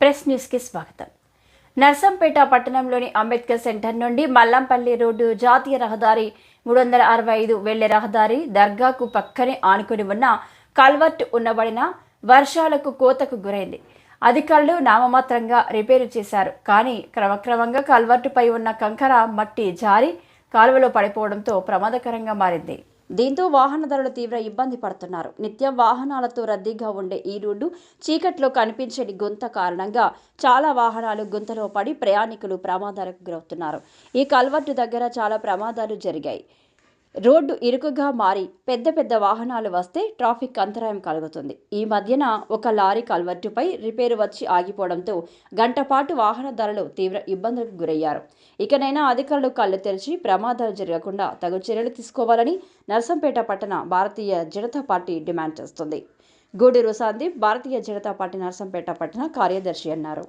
Press న్యూస్కి స్వాగతం. నర్సంపేట పట్టణంలోని అంబేద్కర్ సెంటర్ నుండి మల్లంపల్లి రోడ్డు జాతీయ రహదారి మూడు వందల అరవై ఐదు వెళ్ళే రహదారి దర్గాకు పక్కనే ఆనుకుని ఉన్న కల్వర్ట్ ఉన్నబడిన వర్షాలకు కోతకు గురైంది. అధికారులు నామమాత్రంగా రిపేరు చేశారు. కానీ క్రమక్రమంగా కల్వర్టుపై ఉన్న కంకర మట్టి జారి కాలువలో పడిపోవడంతో ప్రమాదకరంగా మారింది. దీంతో వాహనదారులు తీవ్ర ఇబ్బంది పడుతున్నారు. నిత్యం వాహనాలతో రద్దీగా ఉండే ఈ రోడ్డు చీకట్లో కనిపించని గుంత కారణంగా చాలా వాహనాలు గుంతలో పడి ప్రయాణికులు ప్రమాదాలకు గురవుతున్నారు. ఈ కల్వర్టు దగ్గర చాలా ప్రమాదాలు జరిగాయి. రోడ్డు ఇరుకుగా మారి పెద్ద పెద్ద వాహనాలు వస్తే ట్రాఫిక్ అంతరాయం కలుగుతుంది. ఈ మధ్యన ఒక లారీ కల్వర్టుపై రిపేరు వచ్చి ఆగిపోవడంతో గంటపాటు వాహనదారులు తీవ్ర ఇబ్బందులకు గురయ్యారు. ఇకనైనా అధికారులు కళ్ళు తెరిచి ప్రమాదాలు జరగకుండా తగు చర్యలు తీసుకోవాలని నర్సంపేట పట్టణ భారతీయ జనతా పార్టీ డిమాండ్ చేస్తుంది. గూడూరు సందీప్ భారతీయ జనతా పార్టీ నర్సంపేట పట్టణ కార్యదర్శి అన్నారు.